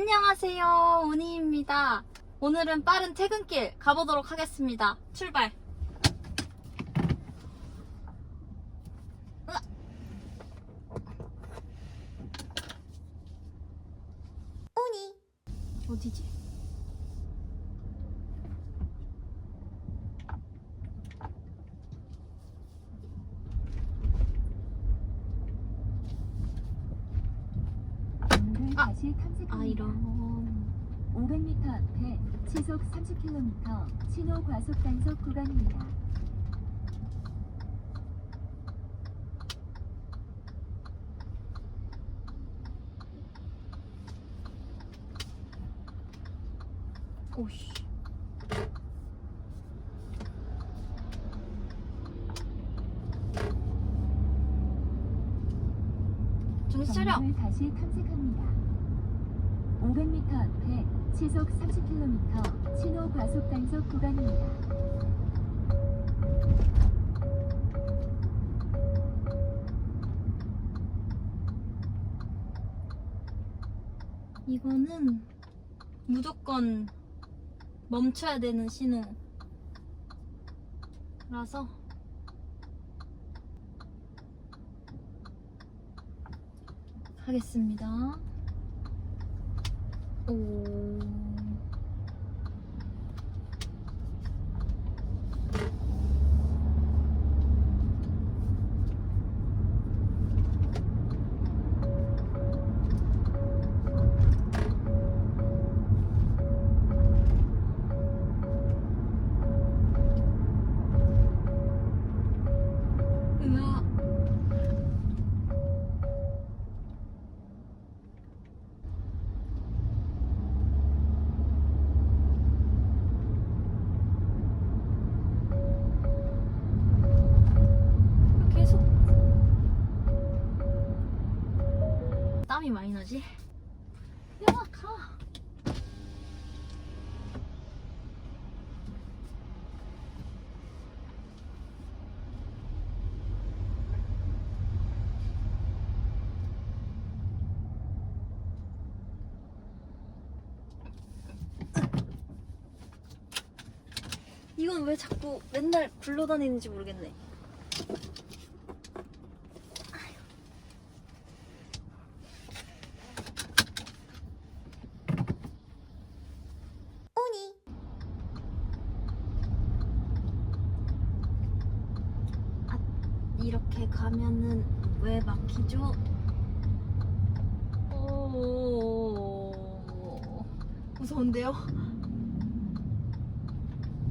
안녕하세요. 운이입니다. 오늘은 빠른 퇴근길 가보도록 하겠습니다. 출발. 오니. 어디지? 오늘은 아, 다시 탐색합니다. 아, 이런. 500m 앞에 시속 30km 신호 과속 단속 구간입니다. 오씨. 정신 차려. 다시 탐색합니다. 500m 앞에 시속 30km 신호 과속 단속 구간입니다. 이거는 무조건 멈춰야 되는 신호라서 하겠습니다. 오. 으 땀이 많이 나지? 야, 가. 이건 왜 자꾸 맨날 굴러다니는지 모르겠네. 아, 이렇게 가면은 왜 막히죠? 오, 무서운데요?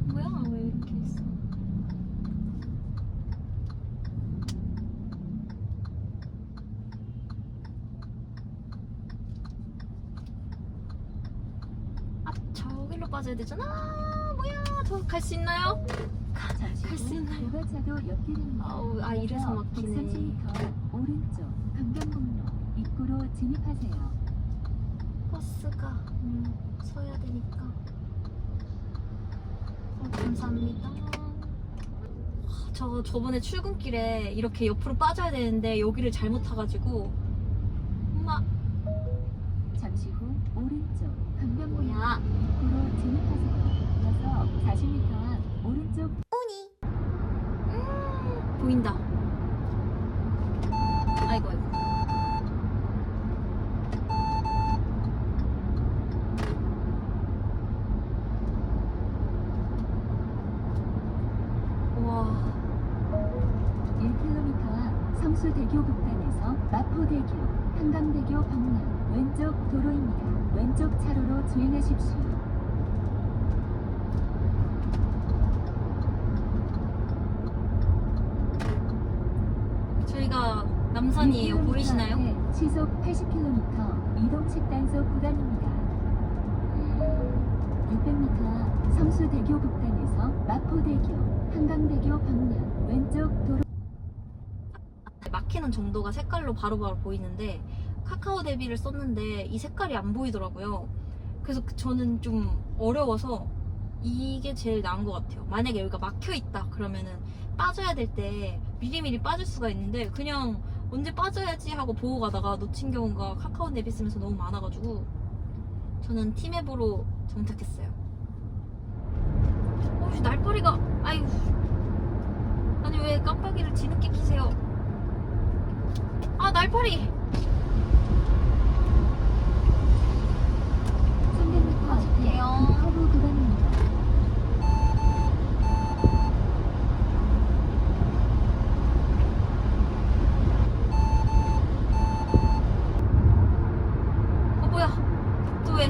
뭐야? 왜 이렇게 있어? 아, 저길로 빠져야 되잖아. 뭐야? 저갈수 있나요? 갈수 후 있나요? 고가차도 옆길입니다. 아우, 아, 이래서 막히네. 130m 오른쪽 강변북로 입구로 진입하세요. 버스가 음, 서야 되니까. 어, 감사합니다. 아, 저 저번에 출근길에 이렇게 옆으로 빠져야 되는데 여기를 잘못 타가지고 엄마 잠시 후 오른쪽 강변북로 뭐야? 입구로 진입하세요. 이어서 40m 앞 오른쪽 보인다. 아이고 아이고. 와 1km 앞 성수대교 북단에서 마포대교, 한강대교 방면 왼쪽 도로입니다. 왼쪽 차로로 주행하십시오. 저희가 남산이에요. 1km 보이시나요? 앞에 시속 80km 이동식 단속 구간입니다. 600m 앞 성수대교 북단에서 마포대교, 한강대교 방면 왼쪽 도로 막히는 정도가 색깔로 바로바로 보이는데 카카오 대비를 썼는데 이 색깔이 안 보이더라고요. 그래서 그- 저는 좀 어려워서 이게 제일 나은 것 같아요. 만약에 여기가 막혀 있다 그러면은 빠져야 될 때 미리미리 빠질 수가 있는데 그냥 언제 빠져야지 하고 보고 가다가 놓친 경우가 카카오 내비 쓰면서 너무 많아가지고 저는 티맵으로 정착했어요. 어, 날파리가 아유 아니 왜 깜빡이를 뒤늦게 키세요? 아 날파리 300m 앞에 아쉽게요. 커브 구간입니다. 어 뭐야 또 왜?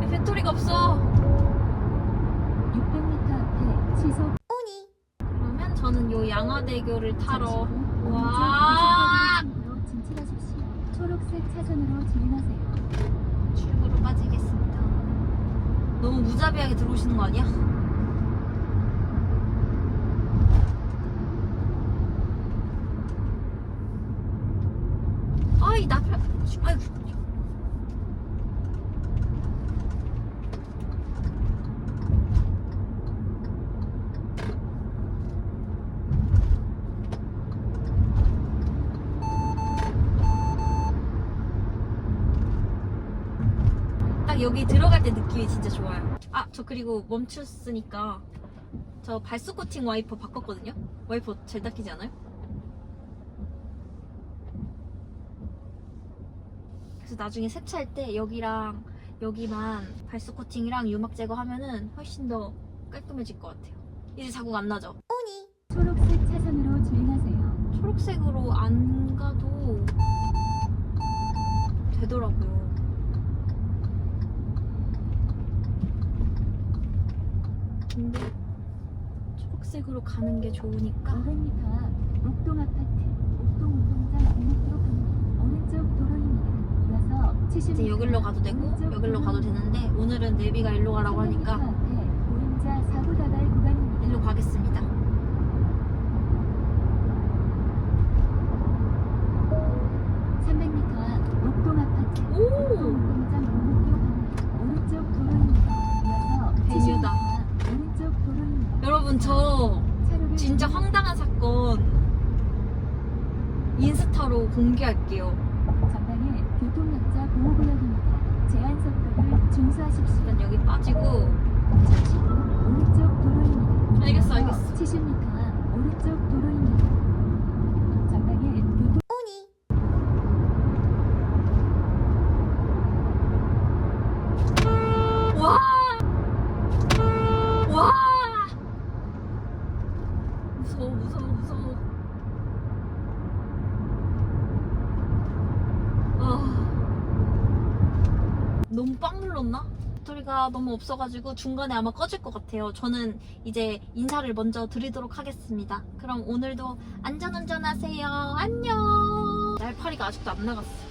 왜 배터리가 없어? 600m 앞에 시속 그러면 저는 요 양화대교를 타러 와. 오른쪽 90km로 진출하십시오. 초록색 차선으로 주행하세요. 출구로 빠지겠습니다. 너무 무자비하게 들어오시는 거 아니야? 아이 나팔 아이고 여기 들어갈 때 느낌이 진짜 좋아요. 아, 저 그리고 멈췄으니까 저 발수 코팅 와이퍼 바꿨거든요? 와이퍼 잘 닦이지 않아요? 그래서 나중에 세차할 때 여기랑 여기만 발수 코팅이랑 유막 제거하면은 훨씬 더 깔끔해질 것 같아요. 이제 자국 안 나죠? 초록색 차선으로 주행하세요. 초록색으로 안 가도 되더라고요. 근데 초록색으로 가는 게 좋으니까 500m 앞 옥동 아파트 옥동 운동장 공목로 방면 오른쪽 도로입니다. 이어서 70m 이제 여기로 가도 되고 여기로 가도. 되는데 오늘은 내비가 일로 가라고 300m 하니까 보행자 사고 다발 구간입니다. 일로 가겠습니다. 여러분 저 진짜 황당한 사건 인스타로 공개할게요. 전방에 교통약자 보호구역입니다. 제한 속도를 준수하십시오. 일단 여기 빠지고 잠시 후 오른쪽 도로입니다. 알겠어, 알겠어. 70m 앞 오른쪽 도로입니다. 전방에 교통 와! 와! 무서워 무서워 무서워. 아. 너무 빵 눌렀나? 배터리가 너무 없어가지고 중간에 아마 꺼질 것 같아요. 저는 이제 인사를 먼저 드리도록 하겠습니다. 그럼 오늘도 안전운전하세요. 안녕! 날파리가 아직도 안 나갔어.